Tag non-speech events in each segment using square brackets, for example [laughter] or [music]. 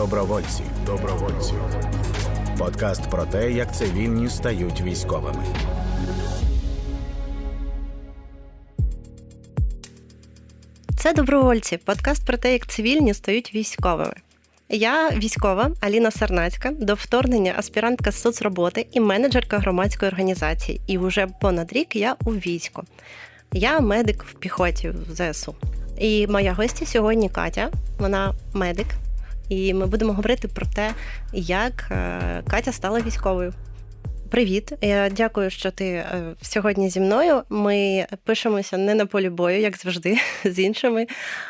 Добровольці. Добровольці. Подкаст про те, як цивільні стають військовими. Це добровольці. Подкаст про те, як цивільні стають військовими. Я військова Аліна Сарнацька, до вторгнення аспірантка соцроботи і менеджерка громадської організації. І вже понад рік я у війську. Я медик в піхоті в ЗСУ. І моя гостя сьогодні Катя, вона медик. І ми будемо говорити про те, як е, Катя стала військовою. Привіт, я дякую, що ти е, сьогодні зі мною. Ми пишемося не на полі бою, як завжди, [laughs] з іншими,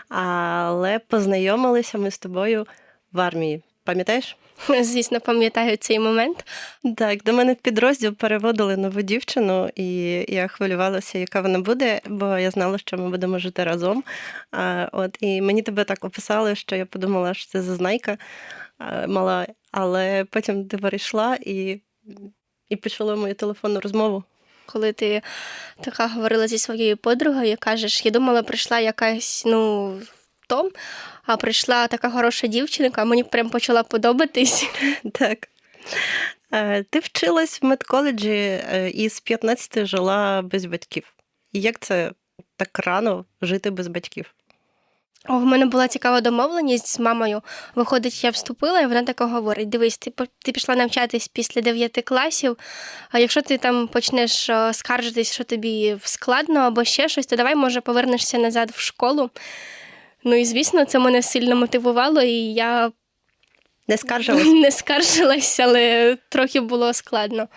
але познайомилися ми з тобою в армії. Пам'ятаєш? [laughs] Звісно, пам'ятаю цей момент. Так, до мене в підрозділ переводили нову дівчину, і я хвилювалася, яка вона буде, бо я знала, що ми будемо жити разом. А, От і мені тебе так описали, що я подумала, що це зазнайка мала, але потім ти перейшла і, і почала мою телефонну розмову. Коли ти така говорила зі своєю подругою, кажеш, я думала, прийшла якась, ну. Том, а прийшла така хороша дівчинка, мені прям почала подобатись. [laughs] Так. Е, ти вчилась в медколеджі е, і з 15 жила без батьків. І Як це так рано жити без батьків? О, в мене була цікава домовленість з мамою. Виходить, я вступила, і вона така говорить: дивись, ти ти пішла навчатись після 9 класів. А якщо ти там почнеш скаржитись, що тобі складно або ще щось, то давай, може, повернешся назад в школу. Ну і звісно, це мене сильно мотивувало, і я не скаржилась? [laughs] Не скаржилась, але трохи було складно.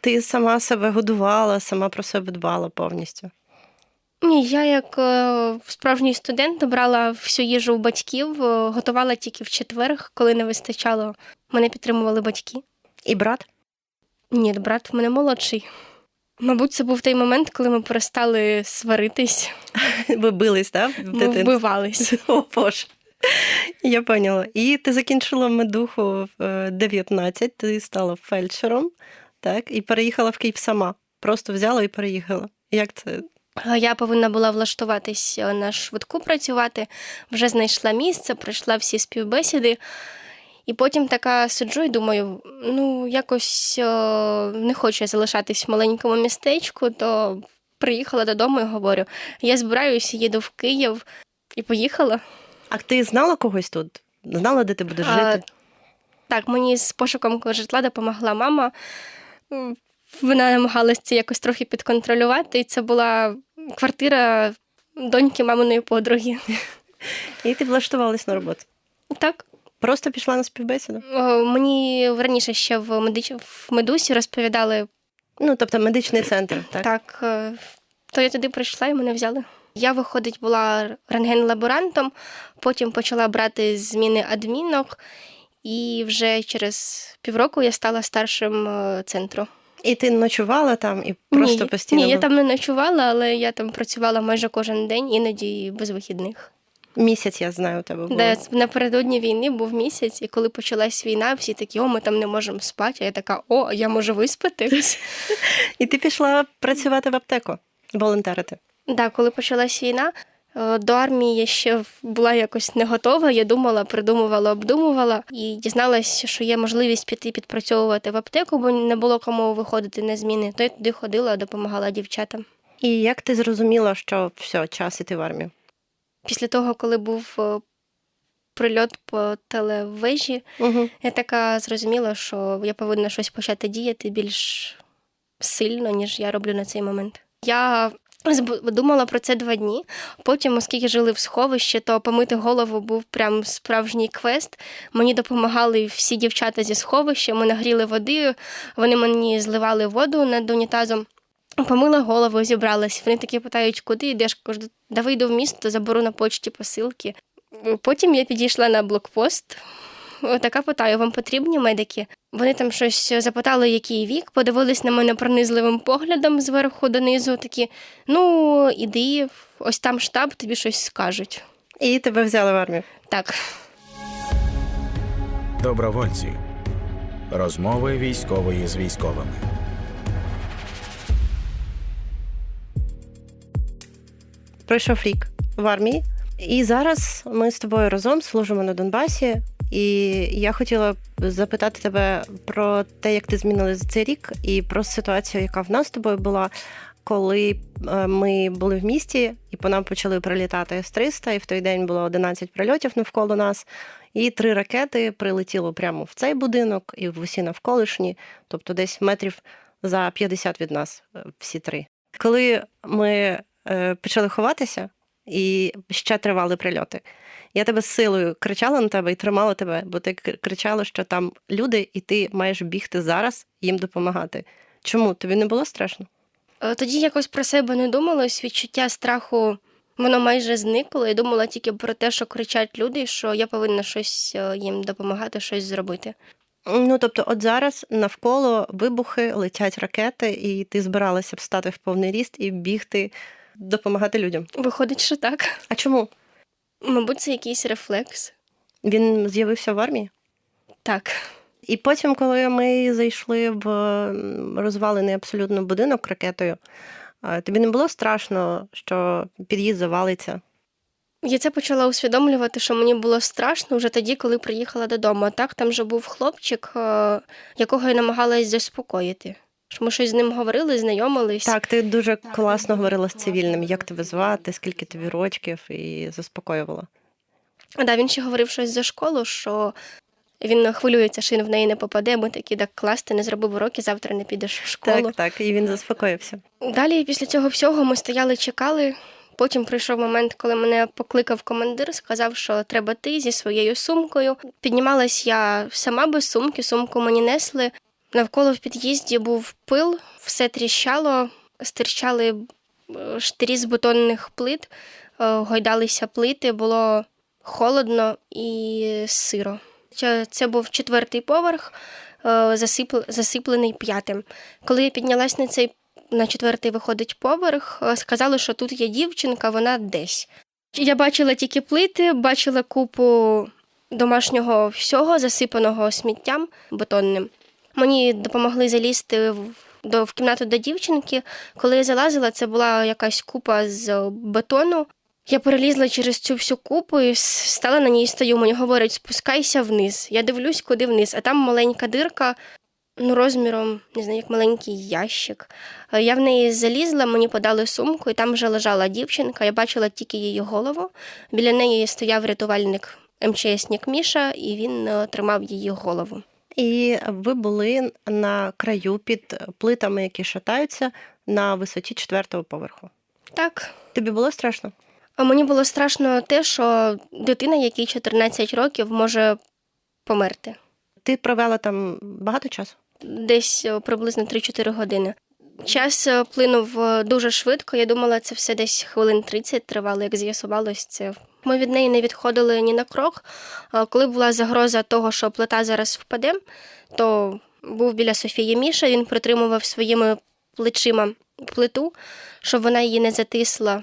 Ти сама себе годувала, сама про себе дбала повністю. Ні, я як е, справжній студент брала всю їжу у батьків, е, готувала тільки в четвер, коли не вистачало. Мене підтримували батьки. І брат? Ні, брат в мене молодший. Мабуть, це був той момент, коли ми перестали сваритись. [laughs] Ви бились, так? Ми вбивались. [laughs] О, Боже. Я поняла. І ти закінчила медуху в 19, е, ти стала фельдшером, так, і переїхала в Київ сама. Просто взяла і переїхала. Як це? Я повинна була влаштуватись на швидку працювати, вже знайшла місце, пройшла всі співбесіди. І потім така сиджу і думаю, ну, якось о, не хочу я залишатись в маленькому містечку, то приїхала додому і говорю: я збираюся, їду в Київ і поїхала. А ти знала когось тут? Знала, де ти будеш жити? Так, мені з пошуком житла допомогла мама. Вона намагалася це якось трохи підконтролювати, і це була квартира доньки маминої подруги. І ти влаштувалась на роботу? Так. Просто пішла на співбесіду? Мені раніше ще в медич... в медусі розповідали. Ну, тобто медичний центр, так? Так, е, то я туди прийшла і мене взяли. Я, виходить, була рентген-лаборантом, потім почала брати зміни адмінок, і вже через півроку я стала старшим е, центру. І ти ночувала там і просто ні, постійно? Ні, я там не ночувала, але я там працювала майже кожен день, іноді без вихідних. Місяць я знаю у тебе. було. Да, напередодні війни був місяць, і коли почалась війна, всі такі, о, ми там не можемо спати. А я така, о, я можу виспатись. І ти пішла працювати в аптеку, волонтерити. Так, да, коли почалась війна, е, до армії я ще була якось не готова. Я думала, придумувала, обдумувала і дізналася, що є можливість піти підпрацьовувати в аптеку, бо не було кому виходити на зміни. То я туди ходила, допомагала дівчатам. І як ти зрозуміла, що все, час іти в армію? Після того, коли був е, прильот по телевежі, угу. я така зрозуміла, що я повинна щось почати діяти більш сильно, ніж я роблю на цей момент. Я думала про це два дні. Потім, оскільки жили в сховищі, то помити голову був прям справжній квест. Мені допомагали всі дівчата зі сховища, ми нагріли води, вони мені зливали воду над унітазом. Помила голову, зібралась. Вони такі питають, куди йдеш? Кажу, да вийду в місто, заберу на почті посилки. Потім я підійшла на блокпост. Така питаю, вам потрібні медики? Вони там щось запитали, який вік, подивились на мене пронизливим поглядом зверху донизу. Такі: ну, іди, ось там штаб, тобі щось скажуть. І тебе взяли в армію. Так. Добровольці. Розмови військової з військовими. Пройшов рік в армії, і зараз ми з тобою разом служимо на Донбасі. І я хотіла запитати тебе про те, як ти змінилась за цей рік, і про ситуацію, яка в нас з тобою була, коли е, ми були в місті, і по нам почали прилітати С-300, і в той день було 11 прильотів навколо нас. І три ракети прилетіло прямо в цей будинок і в усі навколишні, тобто десь метрів за 50 від нас, е, всі три. Коли ми почали ховатися і ще тривали прильоти, я тебе з силою кричала на тебе і тримала тебе, бо ти кричала, що там люди, і ти маєш бігти зараз їм допомагати. Чому тобі не було страшно? Е, тоді якось про себе не думалось, відчуття страху. Воно майже зникло. Я думала тільки про те, що кричать люди, що я повинна щось е, їм допомагати, щось зробити. Ну тобто, от зараз навколо вибухи летять ракети, і ти збиралася встати в повний ріст і бігти, допомагати людям. Виходить, що так. А чому? Мабуть, це якийсь рефлекс. Він з'явився в армії? Так. І потім, коли ми зайшли в розвалений абсолютно будинок ракетою, тобі не було страшно, що під'їзд завалиться? Я це почала усвідомлювати, що мені було страшно вже тоді, коли приїхала додому. А так там же був хлопчик, якого я намагалась заспокоїти. Що ми щось з ним говорили, знайомились. Так, ти дуже класно говорила з цивільним, як тебе звати, скільки тобі рочків, і заспокоювала. А да, він ще говорив щось за школу, що він хвилюється, що він в неї не попаде. Ми такі так клас, ти не зробив уроки, завтра не підеш в школу. Так, так, і він заспокоївся. Далі, після цього всього, ми стояли, чекали. Потім прийшов момент, коли мене покликав командир, сказав, що треба ти зі своєю сумкою. Піднімалась я сама без сумки, сумку мені несли. Навколо в під'їзді був пил, все тріщало, стирчали е, штирі з бетонних плит, е, гойдалися плити, було холодно і сиро. Це був четвертий поверх, е, засиплений п'ятим. Коли я піднялась на цей на четвертий виходить поверх, сказали, що тут є дівчинка, вона десь. Я бачила тільки плити, бачила купу домашнього всього, засипаного сміттям бетонним. Мені допомогли залізти в до в кімнату до дівчинки. Коли я залазила, це була якась купа з бетону. Я перелізла через цю всю купу і стала на ній стою. Мені говорять, спускайся вниз. Я дивлюсь, куди вниз, а там маленька дирка, ну, розміром, не знаю, як маленький ящик. Я в неї залізла, мені подали сумку, і там вже лежала дівчинка. Я бачила тільки її голову. Біля неї стояв рятувальник МЧСник Міша, і він е, тримав її голову. І ви були на краю під плитами, які шатаються на висоті четвертого поверху. Так. Тобі було страшно? А мені було страшно те, що дитина, якій 14 років, може померти. Ти провела там багато часу? Десь приблизно 3-4 години. Час е, плинув е, дуже швидко. Я думала, це все десь хвилин 30 тривало, як з'ясувалось, це ми від неї не відходили ні на крок. Коли була загроза того, що плита зараз впаде, то був біля Софії Міша, він притримував своїми плечима плиту, щоб вона її не затисла.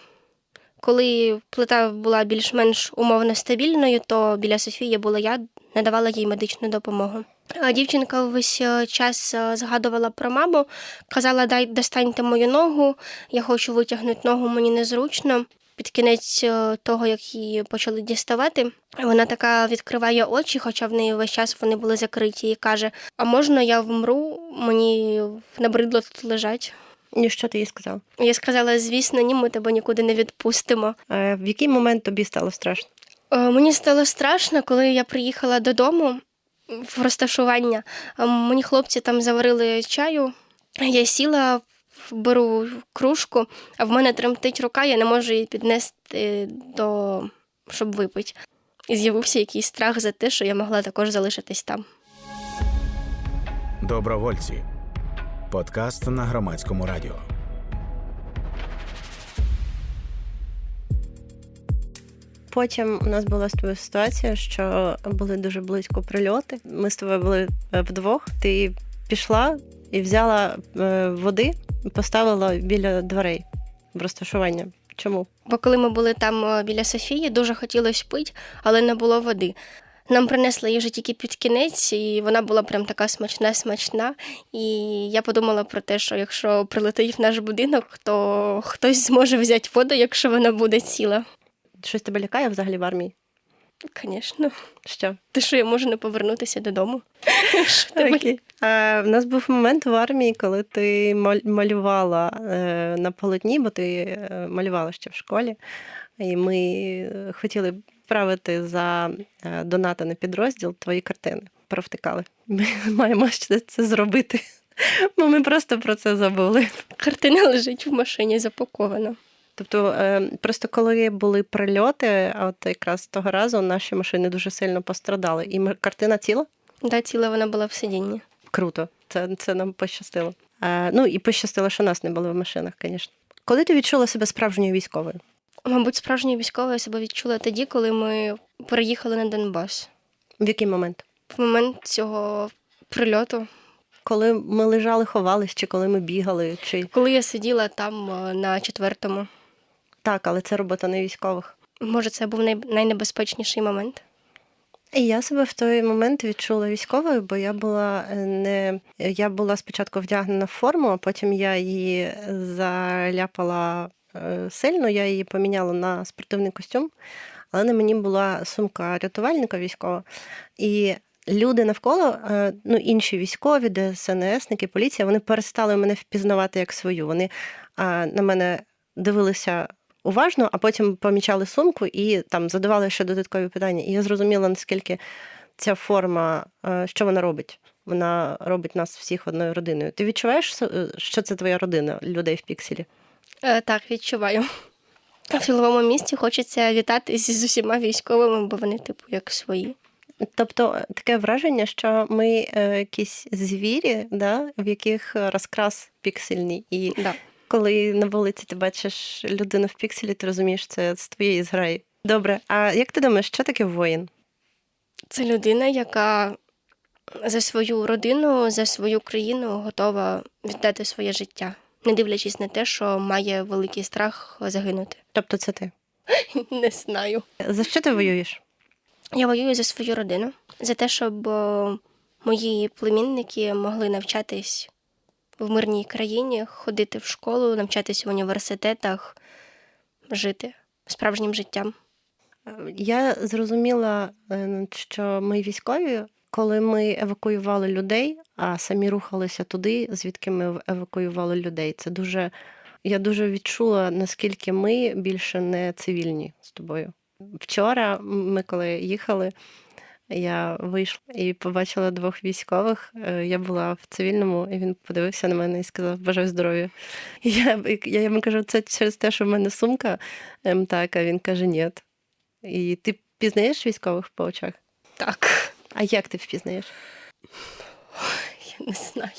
Коли плита була більш-менш умовно стабільною, то біля Софії була я, надавала їй медичну допомогу. Дівчинка весь е, час е, згадувала про маму, казала, дай достаньте мою ногу, я хочу витягнути ногу, мені незручно. Під кінець е, того, як її почали діставати, вона така відкриває очі, хоча в неї весь час вони були закриті, і каже: А можна я вмру? Мені набридло тут лежать. І що ти їй сказав? Я сказала: звісно, ні, ми тебе нікуди не відпустимо. А В який момент тобі стало страшно? Мені стало страшно, коли я приїхала додому в розташування. Мені хлопці там заварили чаю. Я сіла, беру кружку, а в мене тремтить рука, я не можу її піднести до щоб випити. І з'явився якийсь страх за те, що я могла також залишитись там. Добровольці. Подкаст на громадському радіо. Потім у нас була з тобою ситуація, що були дуже близько прильоти. Ми з тобою були е, вдвох. Ти пішла і взяла е, води поставила біля дверей в розташування. Чому? Бо коли ми були там е, біля Софії, дуже хотілося пити, але не було води. Нам принесли їжу тільки під кінець, і вона була прям така смачна, смачна. І я подумала про те, що якщо прилетить в наш будинок, то хтось зможе взяти воду, якщо вона буде ціла. Щось тебе лякає взагалі в армії? Звісно. Що? Ти що, я можу не повернутися додому? Окей. А, в нас був момент в армії, коли ти малювала е, на полотні, бо ти е, малювала ще в школі, і ми хотіли правити за е, донати на підрозділ твої картини. Провтикали. Ми [laughs] маємо ще це зробити. Бо ми просто про це забули. Картина лежить в машині запакована. Тобто, е, просто коли були прильоти, а от якраз того разу наші машини дуже сильно пострадали. І картина ціла? Да, ціла вона була в сидінні. Круто, це, це нам пощастило. Е, ну і пощастило, що нас не було в машинах, звісно. Коли ти відчула себе справжньою військовою? Мабуть, справжньою військовою я себе відчула тоді, коли ми переїхали на Донбас. В який момент? В момент цього прильоту, Коли ми лежали, ховались, чи коли ми бігали, чи коли я сиділа там е, на четвертому. Так, але це робота не військових. Може, це був найнебезпечніший момент. І я себе в той момент відчула військовою, бо я була е, не я була спочатку вдягнена в форму, а потім я її заляпала е, сильно. Я її поміняла на спортивний костюм, але на мені була сумка рятувальника військова. І люди навколо, е, ну інші військові, ДСНСники, поліція, вони перестали мене впізнавати як свою. Вони на мене дивилися уважно, а потім помічали сумку і там задавали ще додаткові питання. І я зрозуміла, наскільки ця форма, е, що вона робить. Вона робить нас всіх одною родиною. Ти відчуваєш, е, що це твоя родина людей в пікселі? Е, так, відчуваю. В силовому місті хочеться вітатись з усіма військовими, бо вони, типу, як свої. Тобто е, таке враження, що ми е, якісь звірі, да, в яких розкрас піксельний. І Да. Коли на вулиці ти бачиш людину в пікселі, ти розумієш, це з твоєї зграї. Добре, а як ти думаєш, що таке воїн? Це людина, яка за свою родину, за свою країну готова віддати своє життя, не дивлячись на те, що має великий страх загинути. Тобто це ти. [laughs] Не знаю. За що ти воюєш? Я воюю за свою родину, за те, щоб е, мої племінники могли навчатись в мирній країні, ходити в школу, навчатись в університетах, жити справжнім життям. Я зрозуміла, е, що ми військові, коли ми евакуювали людей, а самі рухалися туди, звідки ми евакуювали людей. Це дуже я дуже відчула, наскільки ми більше не цивільні з тобою. Вчора ми коли їхали, я вийшла і побачила двох військових. Е, Я була в цивільному, і він подивився на мене і сказав Бажаю здоров'я. [laughs] І Я, я йому кажу, це через те, що в мене сумка. Ем, так, а він каже, ні. І ти пізнаєш військових по очах? Так, А як ти впізнаєш? я не знаю.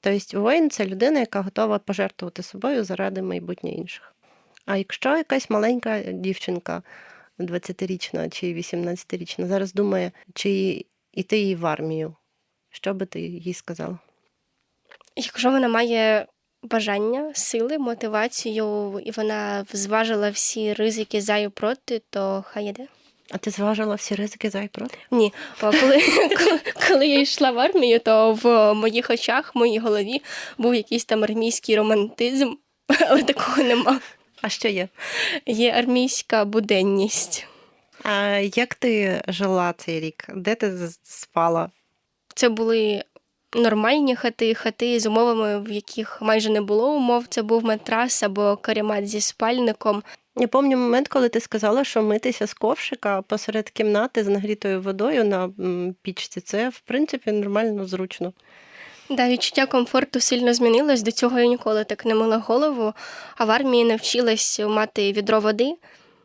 Тобто воїн це людина, яка готова пожертвувати собою заради майбутнє інших. А якщо якась маленька дівчинка, 20-річна чи 18-річна, зараз думає, чи йти їй в армію, що би ти їй сказала? Якщо вона має бажання, сили, мотивацію, і вона зважила всі ризики за і проти, то хай іде. А ти зважила всі ризики за і проти? Ні, коли, коли, коли я йшла в армію, то в моїх очах, в моїй голові був якийсь там армійський романтизм, але такого нема. А що є? Є армійська буденність. А як ти жила цей рік? Де ти спала? Це були нормальні хати, хати з умовами, в яких майже не було умов. Це був матрас або каремат зі спальником. Я пам'ятаю момент, коли ти сказала, що митися з ковшика посеред кімнати з нагрітою водою на пічці. Це в принципі нормально зручно. Да, відчуття комфорту сильно змінилось. До цього я ніколи так не мила голову. А в армії навчилась мати відро води,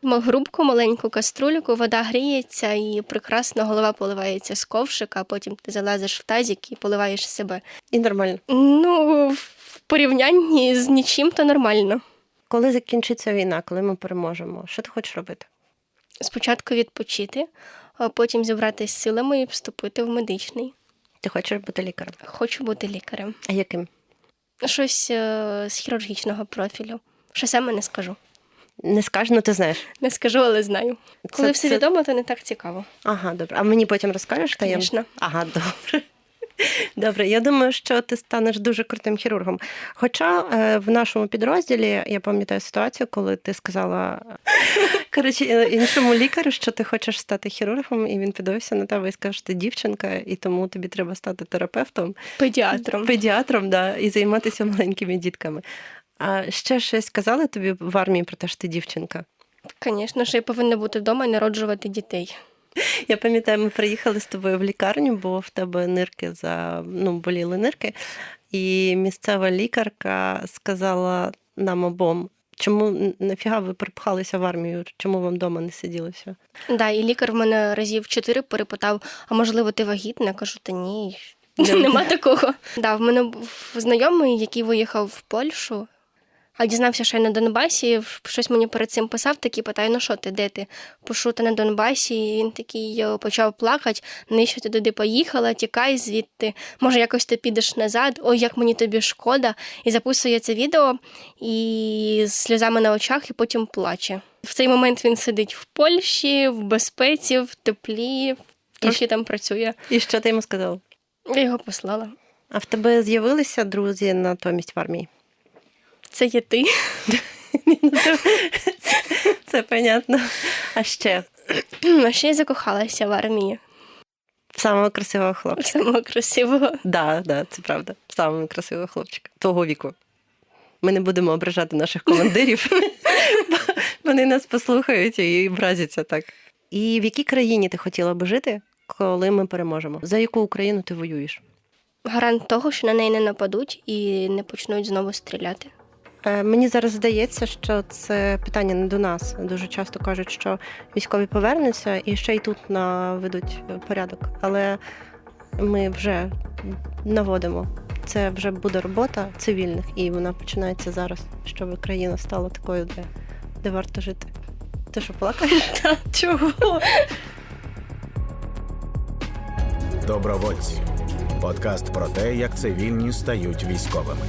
грубку, маленьку каструльку, вода гріється і прекрасно голова поливається з ковшика, а потім ти залазиш в тазик і поливаєш себе. І нормально. Ну, в порівнянні з нічим, то нормально. Коли закінчиться війна, коли ми переможемо, що ти хочеш робити? Спочатку відпочити, а потім зібратися з силами і вступити в медичний. Ти хочеш бути лікарем? Хочу бути лікарем. А яким? Щось е, з хірургічного профілю. Що саме не скажу. Не скажу, ну ти знаєш. Не скажу, але знаю. Коли все це- відомо, то не так цікаво. Ага, добре. А мені потім розкажеш? Звісно. Ага, добре. Добре, я думаю, що ти станеш дуже крутим хірургом. Хоча е, в нашому підрозділі я пам'ятаю ситуацію, коли ти сказала коротше, іншому лікарю, що ти хочеш стати хірургом, і він підивився на тебе і сказав, що ти дівчинка, і тому тобі треба стати терапевтом, Педіатром. педіатром, да, і займатися маленькими дітками. А ще щось казали тобі в армії про те, що ти дівчинка? Звісно, що я повинна бути вдома і народжувати дітей. [laughs] Я пам'ятаю, ми приїхали з тобою в лікарню, бо в тебе нирки за ну, боліли нирки, і місцева лікарка сказала нам обом. Чому нафіга ви припхалися в армію? Чому вам вдома не сиділося? Да, і лікар в мене разів чотири перепитав: а можливо, ти вагітна? Я кажу, та ні. [laughs] Нема такого. Да, в мене був знайомий, який виїхав в Польщу, а дізнався, що я на Донбасі. Щось мені перед цим писав, такий питає: ну що ти, де ти? Пишу, ти на Донбасі. І він такий е, почав плакати. Навіщо ти туди поїхала? Тікай звідти. Може, якось ти підеш назад? Ой, як мені тобі шкода. І записує це відео і з сльозами на очах, і потім плаче. В цей момент він сидить в Польщі, в безпеці, в теплі, трохи там працює. І що ти йому сказав? Я його послала. А в тебе з'явилися друзі натомість в армії? Це є ти. Це, [laughs] це понятно. А ще А ще я закохалася в армії. в самого красивого хлопчика. Самого красивого. Да, да, це правда. Самого красивого хлопчика. Того віку. Ми не будемо ображати наших командирів. [laughs] Вони нас послухають і вразяться так. І в якій країні ти хотіла би жити, коли ми переможемо? За яку Україну ти воюєш? Гарант того, що на неї не нападуть і не почнуть знову стріляти. Е, Мені зараз здається, що це питання не до нас. Дуже часто кажуть, що військові повернуться і ще й тут наведуть порядок. Але ми вже наводимо. Це вже буде робота цивільних, і вона починається зараз, щоб країна стала такою, де, де варто жити. Ти що плакаєш? [laughs] Чого? Добровольці. Подкаст про те, як цивільні стають військовими.